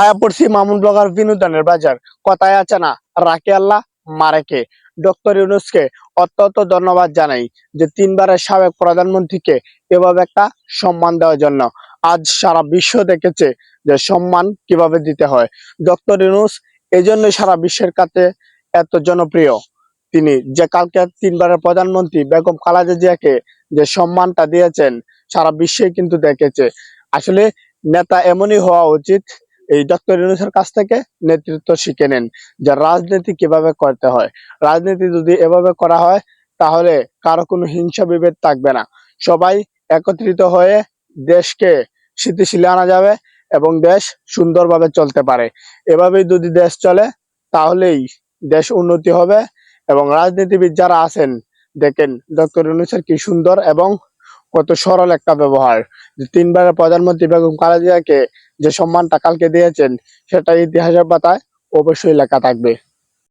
আয়া পড়ছি মামুন ব্লগার বিনোদনের বাজার। কথায় আছে না রাকে আল্লাহ মারেকে ডক্টর ইউনুসকে অত্যন্ত ধন্যবাদ জানাই যে তিনবারের সাবেক প্রধানমন্ত্রীকে এভাবে একটা সম্মান দেওয়ার জন্য। আজ সারা বিশ্ব দেখেছে যে সম্মান কীভাবে দিতে হয়। ডক্টর ইউনুস এই জন্য সারা বিশ্বের কাছে এত জনপ্রিয়। তিনি যে কালকে তিনবারের প্রধানমন্ত্রী বেগম খালেদা জিয়াকে যে সম্মানটা দিয়েছেন, সারা বিশ্বে কিন্তু দেখেছে। আসলে নেতা এমনই হওয়া উচিত এই ডক্টর ইউনুসের কাছ থেকে নেতৃত্ব শিখে নেন যে রাজনীতি কীভাবে করতে হয়। রাজনীতি যদি এভাবে করা হয়, তাহলে কারও কোনো হিংসা বিভেদ থাকবে না। সবাই একত্রিত হয়ে দেশকে স্থিতিশীল আনা যাবে এবং দেশ সুন্দরভাবে চলতে পারে। এভাবেই যদি দেশ চলে, তাহলেই দেশ উন্নতি হবে এবং রাজনীতিবিদ যারা আছেন, দেখেন ডক্টর ইউনুসের কি সুন্দর এবং কত সরল একটা ব্যবহার। তিনবারের প্রধানমন্ত্রী বেগম খালেদা জিয়াকে যে সম্মানটা কালকে দিয়েছেন, সেটা ইতিহাসের পাতায় অবশ্যই লেখা থাকবে।